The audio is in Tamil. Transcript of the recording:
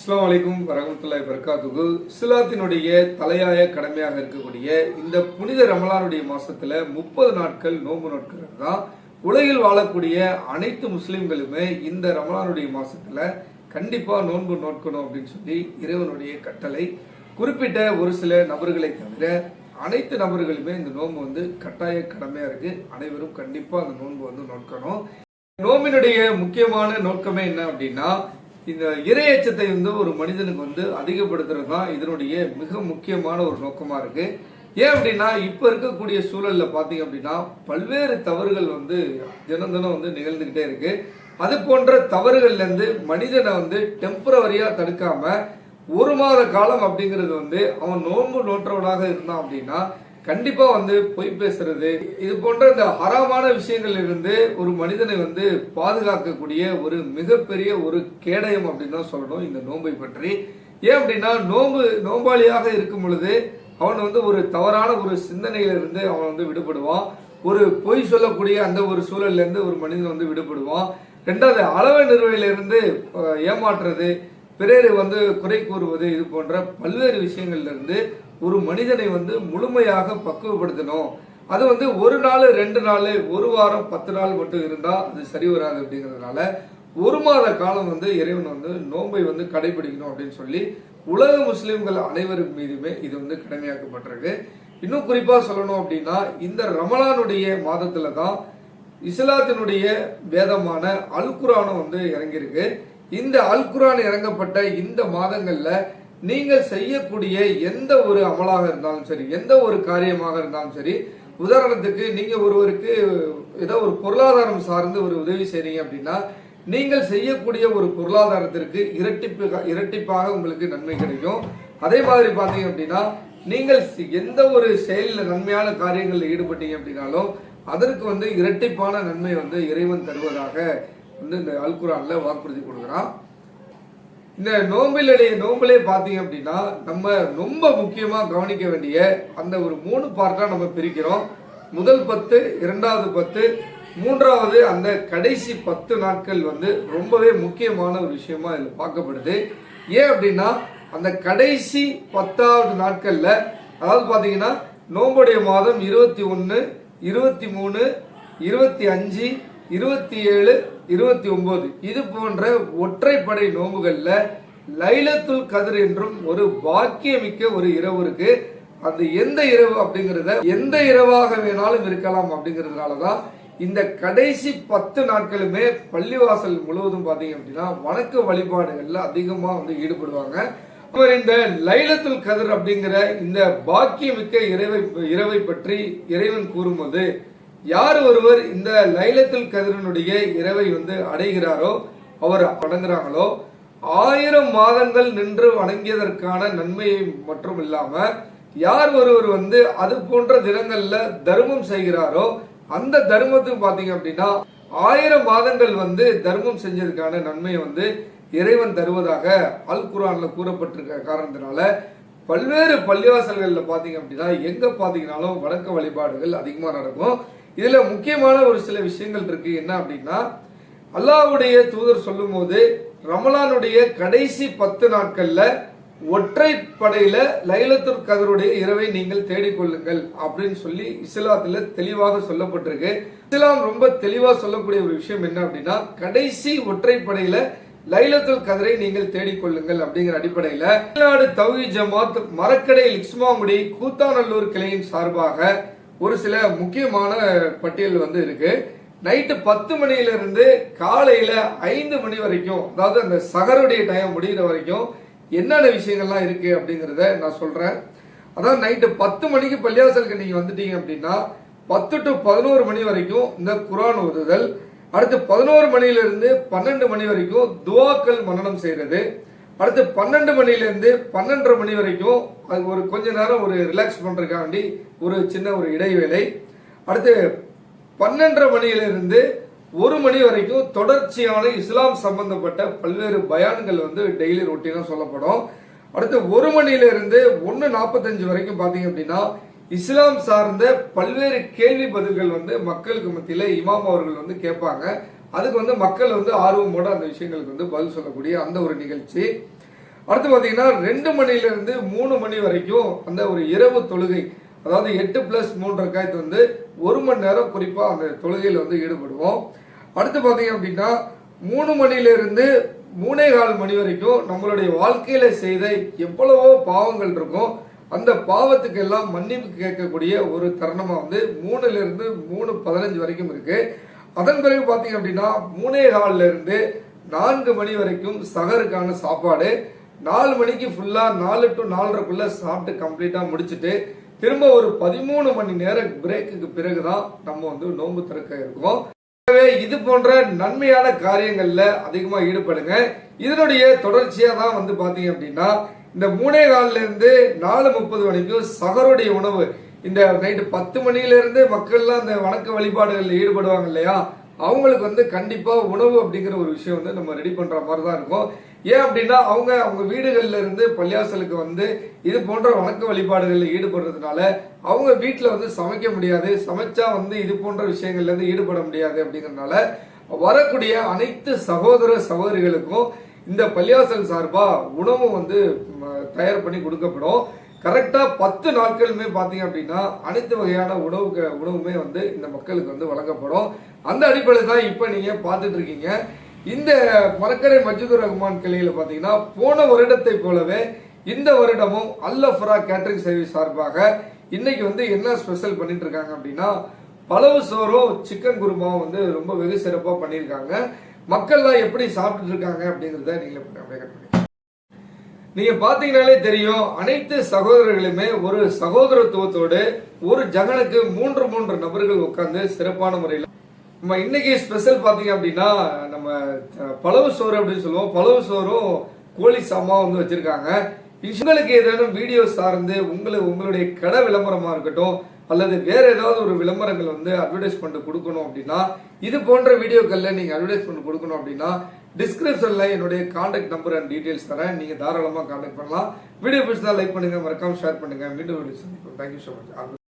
அஸ்லாம் வலைக்கும் வரமத்துல்லாய் பர்காத்துக்கு இஸ்லாத்தினுடைய தலையாய கடமையாக இருக்கக்கூடிய இந்த புனித ரமலானுடைய மாசத்துல முப்பது நாட்கள் நோன்பு நாட்கள் தான். உலகில் வாழக்கூடிய அனைத்து முஸ்லிம்களுமே இந்த ரமலானுடைய மாசத்துல கண்டிப்பா நோன்பு நோட்கணும் அப்படின்னு சொல்லி இறைவனுடைய கட்டளை. குறிப்பிட்ட ஒரு சில நபர்களை தவிர அனைத்து நபர்களுமே இந்த நோன்பு வந்து கட்டாய கடமையா இருக்கு. அனைவரும் கண்டிப்பா அந்த நோன்பு வந்து நோட்கணும் நோம்பினுடைய முக்கியமான நோக்கமே என்ன அப்படின்னா இந்த இரையச்சத்தை வந்து ஒரு மனிதனுக்கு வந்து அதிகப்படுத்துறது தான் இதனுடைய மிக முக்கியமான ஒரு நோக்கமாக இருக்கு. ஏன் அப்படின்னா இப்ப இருக்கக்கூடிய சூழல்ல பாத்தீங்க அப்படின்னா பல்வேறு தவறுகள் வந்து தினம் தினம் வந்து நிகழ்ந்துகிட்டே இருக்கு. அது போன்ற தவறுகள்ல இருந்து மனிதனை வந்து டெம்பரவரியா தடுக்காம ஒரு மாத காலம் அப்படிங்கிறது வந்து அவன் நோன்பு நோற்றவனாக இருந்தான் அப்படின்னா கண்டிப்பா வந்து பொய் பேசுறது. இது போன்ற இந்த ஹராமான விஷயங்கள் இருந்து ஒரு மனிதனை வந்து பாதுகாக்கக்கூடிய ஒரு மிகப்பெரிய ஒரு கேடயம் அப்படின்னு தான் சொல்லணும் இந்த நோன்பை பற்றி. ஏன் அப்படின்னா நோன்பு நோம்பாளியாக இருக்கும் பொழுது அவன் வந்து ஒரு தவறான ஒரு சிந்தனையிலிருந்து அவன் வந்து விடுபடுவான். ஒரு பொய் சொல்லக்கூடிய அந்த ஒரு சூழல்ல இருந்து ஒரு மனிதன் வந்து விடுபடுவான். ரெண்டாவது அளவை நிறுவையிலிருந்து ஏமாற்றுறது பிறரை வந்து குறை கூறுவது இது போன்ற பல்வேறு விஷயங்கள்ல இருந்து ஒரு மனிதனை வந்து முழுமையாக பக்குவப்படுத்தணும். அது வந்து ஒரு நாள் ரெண்டு நாள் ஒரு வாரம் பத்து நாள் மட்டும் இருந்தால் அது சரி வராது அப்படிங்கிறதுனால ஒரு மாத காலம் வந்து இறைவன் வந்து நோன்பை வந்து கடைபிடிக்கணும் அப்படின்னு சொல்லி உலக முஸ்லிம்கள் அனைவருக்கு மீதுமே இது வந்து கடமையாக்கப்பட்டிருக்கு. இன்னும் குறிப்பாக சொல்லணும் அப்படின்னா இந்த ரமலானுடைய மாதத்தில் தான் இஸ்லாத்தினுடைய வேதமான அல் குரானும் வந்து இறங்கியிருக்கு. இந்த அல் குரான் இறங்கப்பட்ட இந்த மாதங்களில் நீங்கள் செய்யக்கூடிய எந்த ஒரு அமலாக இருந்தாலும் சரி எந்த ஒரு காரியமாக இருந்தாலும் சரி உதாரணத்துக்கு நீங்க ஒருவருக்கு ஏதோ ஒரு பொருளாதாரம் சார்ந்து ஒரு உதவி செய்றீங்க அப்படின்னா நீங்கள் செய்யக்கூடிய ஒரு பொருளாதாரத்திற்கு இரட்டிப்பு இரட்டிப்பாக உங்களுக்கு நன்மை கிடைக்கும். அதே மாதிரி பார்த்தீங்க அப்படின்னா நீங்கள் எந்த ஒரு செயலில் நன்மையான காரியங்களில் ஈடுபட்டீங்க அப்படின்னாலும் அதற்கு வந்து இரட்டிப்பான நன்மை வந்து இறைவன் தருவதாக வந்து இந்த அல்குரான்ல வாக்குறுதி கொடுக்குறான். இந்த நோம்பிலுடைய நோம்பிலே பார்த்தீங்க அப்படின்னா நம்ம ரொம்ப முக்கியமாக கவனிக்க வேண்டிய அந்த ஒரு மூணு பார்ட்டாக நம்ம பிரிக்கிறோம். முதல் பத்து இரண்டாவது பத்து மூன்றாவது அந்த கடைசி பத்து நாட்கள் வந்து ரொம்பவே முக்கியமான ஒரு விஷயமா இதில் பார்க்கப்படுது. ஏன் அப்படின்னா அந்த கடைசி பத்தாவது நாட்களில் அதாவது பார்த்தீங்கன்னா நோம்புடைய மாதம் இருபத்தி ஒன்று இருபத்தி மூணு இருபத்தி அஞ்சு இருபத்தி ஏழு இருபத்தி ஒன்பது இது போன்ற ஒற்றைப்படை நோம்புகளில் லைலத்துல் கதிர் என்றும் ஒரு பாக்கியமிக்க ஒரு இரவு இருக்கு. அந்த எந்த இரவு அப்படிங்கிறத எந்த இரவாக வேணாலும் இருக்கலாம் அப்படிங்கிறதுனால தான் இந்த கடைசி பத்து நாட்களுமே பள்ளிவாசல் முழுவதும் பார்த்தீங்க அப்படின்னா வணக்க வழிபாடுகளில் அதிகமாக வந்து ஈடுபடுவாங்க. அவர் இந்த லைலத்துல் கதிர் அப்படிங்கிற இந்த பாக்கியமிக்க இறைவை இரவை பற்றி இறைவன் கூறும்போது யார் ஒருவர் இந்த லைலத்தில் கதிரனுடைய இரவை வந்து அடைகிறாரோ அவர் வணங்குறாங்களோ ஆயிரம் மாதங்கள் நின்று வணங்கியதற்கான நன்மையை மற்றும் இல்லாம யார் ஒருவர் வந்து அது போன்ற தினங்கள்ல தர்மம் செய்கிறாரோ அந்த தர்மத்துக்கு பாத்தீங்க அப்படின்னா ஆயிரம் மாதங்கள் வந்து தர்மம் செஞ்சதுக்கான நன்மையை வந்து இறைவன் தருவதாக அல் குரான்ல கூறப்பட்டிருக்க காரணத்தினால பல்வேறு பள்ளிவாசல்களில் பார்த்தீங்க அப்படின்னா எங்க பார்த்தீங்கனாலும் வணக்க வழிபாடுகள் அதிகமாக நடக்கும். இதுல முக்கியமான ஒரு சில விஷயங்கள் இருக்கு. என்ன அப்படின்னா அல்லாவுடைய தூதர் சொல்லும்போது ரமலானுடைய கடைசி பத்து நாட்கள்ல ஒற்றைப்படையில லைலத்துல் கதருடைய இரவை நீங்கள் தேடிக்கொள்ளுங்கள் அப்படின்னு சொல்லி இஸ்லாத்துல தெளிவாக சொல்லப்பட்டிருக்கு. இஸ்லாம் ரொம்ப தெளிவா சொல்லக்கூடிய ஒரு விஷயம் என்ன அப்படின்னா கடைசி ஒற்றை படையில லைலத்துல் கதரை நீங்கள் தேடிக்கொள்ளுங்கள் அப்படிங்கிற அடிப்படையில தமிழ்நாடு தௌஹி ஜமாத் மரக்கடை லிக்ஸ்மாமுடி கூத்தாநல்லூர் கிளையின் சார்பாக ஒரு சில முக்கியமான பட்டியல் வந்து இருக்கு. நைட்டு பத்து மணியிலிருந்து காலையில ஐந்து மணி வரைக்கும் அதாவது அந்த சகருடைய டைம் முடிகிற வரைக்கும் என்னென்ன விஷயங்கள்லாம் இருக்கு அப்படிங்கிறத நான் சொல்றேன். அதாவது நைட்டு பத்து மணிக்கு பள்ளியாசலுக்கு நீங்க வந்துட்டீங்க அப்படின்னா பத்து டு பதினோரு மணி வரைக்கும் இந்த குரான் ஓதுதல் அடுத்து பதினோரு மணியிலிருந்து பன்னெண்டு மணி வரைக்கும் துவாக்கள் மன்னனம் செய்யறது அடுத்து பன்னெண்டு மணிலேருந்து பன்னெண்டரை மணி வரைக்கும் அது ஒரு கொஞ்ச நேரம் ஒரு ரிலாக்ஸ் பண்ணுறதுக்காண்டி ஒரு சின்ன ஒரு இடைவேளை. அடுத்து பன்னெண்டரை மணியிலிருந்து ஒரு மணி வரைக்கும் தொடர்ச்சியான இஸ்லாம் சம்பந்தப்பட்ட பல்வேறு பயான்கள் வந்து டெய்லி ரொட்டீனாக சொல்லப்படும். அடுத்து ஒரு மணியிலிருந்து ஒன்று நாற்பத்தஞ்சு வரைக்கும் பார்த்தீங்க அப்படின்னா இஸ்லாம் சார்ந்த பல்வேறு கேள்வி பதில்கள் வந்து மக்களுக்கு மத்தியில் இமாம் அவர்கள் வந்து கேட்பாங்க. அதுக்கு வந்து மக்கள் வந்து ஆர்வமோட அந்த விஷயங்களுக்கு வந்து பதில் சொல்லக்கூடிய அந்த ஒரு நிகழ்ச்சி. அடுத்து பார்த்தீங்கன்னா ரெண்டு மணில இருந்து மூணு மணி வரைக்கும் அந்த ஒரு இரவு தொழுகை அதாவது எட்டு பிளஸ் மூணு ரக்காயத்து வந்து ஒரு மணி நேரம் குறிப்பா அந்த தொழுகையில் வந்து ஈடுபடுவோம். அடுத்து பார்த்தீங்க அப்படின்னா மூணு மணில இருந்து மூணே கால் மணி வரைக்கும் நம்மளுடைய வாழ்க்கையில செய்த எவ்வளவோ பாவங்கள் இருக்கும். அந்த பாவத்துக்கு எல்லாம் மன்னிப்பு கேட்கக்கூடிய ஒரு தருணமா வந்து மூணுல இருந்து மூணு பதினஞ்சு வரைக்கும் இருக்கு. அதன் பிறகு பார்த்தீங்க அப்படின்னா மூணே கால்ல இருந்து நான்கு மணி வரைக்கும் சகருக்கான சாப்பாடு நாலு மணிக்கு ஃபுல்லா நாலு டு நாலரைக்குள்ள சாப்பிட்டு கம்ப்ளீட்டா முடிச்சுட்டு திரும்ப ஒரு பதிமூணு மணி நேரம் பிரேக்குக்கு பிறகுதான் நம்ம வந்து நோன்பு திறக்க இருக்கோம். எனவே இது போன்ற நன்மையான காரியங்கள்ல அதிகமா ஈடுபடுங்க. இதனுடைய தொடர்ச்சியா தான் வந்து பாத்தீங்க அப்படின்னா இந்த மூணே கால்ல இருந்து நாலு முப்பது மணிக்கும் சகருடைய உணவு இந்த நைட்டு பத்து மணிலேருந்து மக்கள்லாம் அந்த வணக்க வழிபாடுகளில் ஈடுபடுவாங்க இல்லையா? அவங்களுக்கு வந்து கண்டிப்பாக உணவு அப்படிங்கிற ஒரு விஷயம் வந்து நம்ம ரெடி பண்ணுற மாதிரி தான் இருக்கும். ஏன் அப்படின்னா அவங்க அவங்க வீடுகளில் இருந்து பள்ளியாசலுக்கு வந்து இது போன்ற வணக்க வழிபாடுகளில் ஈடுபடுறதுனால அவங்க வீட்டில் வந்து சமைக்க முடியாது சமைச்சா வந்து இது போன்ற விஷயங்கள்லேருந்து ஈடுபட முடியாது அப்படிங்கறதுனால வரக்கூடிய அனைத்து சகோதர சகோதரிகளுக்கும் இந்த பள்ளியாசல் சார்பாக உணவு வந்து தயார் பண்ணி கொடுக்கப்படும். கரெக்டா பத்து நாட்களுமே பாத்தீங்க அப்படின்னா அனைத்து வகையான உணவு உணவுமே வந்து இந்த மக்களுக்கு வந்து வழங்கப்படும். அந்த அடிப்படையில் தான் இப்ப நீங்க பார்த்துட்டு இருக்கீங்க. இந்த மரக்கரை மஜிதுர் ரஹ்மான் கிளையில பாத்தீங்கன்னா போன வருடத்தை போலவே இந்த வருடமும் அல்லஃபரா கேட்டரிங் சர்வீஸ் சார்பாக இன்னைக்கு வந்து என்ன ஸ்பெஷல் பண்ணிட்டு இருக்காங்க அப்படின்னா பலவு சோறும் சிக்கன் குருமாவும் வந்து ரொம்ப வெகு சிறப்பாக பண்ணியிருக்காங்க. மக்கள்லாம் எப்படி சாப்பிட்டுட்டு இருக்காங்க அப்படிங்கிறத நீங்களே அப்படியே கட் நீங்க பாத்தீங்கனாலே தெரியும் அனைத்து சகோதரர்களுமே ஒரு சகோதரத்துவத்தோடு ஒரு ஜகனுக்கு மூன்று மூன்று நபர்கள் உட்கார்ந்து சிறப்பான முறையில் நம்ம இன்னைக்கு ஸ்பெஷல் பாத்தீங்க அப்படின்னா நம்ம பழவு சோறு அப்படின்னு சொல்லுவோம். பழவு சோறும் கோழி சாமா வந்து வச்சிருக்காங்க. உங்களுக்கு ஏதேனும் வீடியோ சார்ந்து உங்களுக்கு உங்களுடைய கடை விளம்பரமா இருக்கட்டும் அல்லது வேற ஏதாவது ஒரு விளம்பரங்கள் வந்து அட்வர்டைஸ்மெண்ட் கொடுக்கணும் அப்படின்னா இது போன்ற வீடியோக்கள்ல நீங்க அட்வர்டைஸ்மெண்ட் கொடுக்கணும் அப்படின்னா டிஸ்கிரிப்ஷன்ல என்னுடைய கான்டாக்ட் நம்பர் அண்ட் டீடைல்ஸ் தரேன். நீங்க தாராளமா கான்டாக்ட் பண்ணலாம். வீடியோ பிடிச்சா லைக் பண்ணுங்க. மறக்காம ஷேர் பண்ணுங்க. மீண்டும் வீடியோ சந்திப்போம். Thank you so much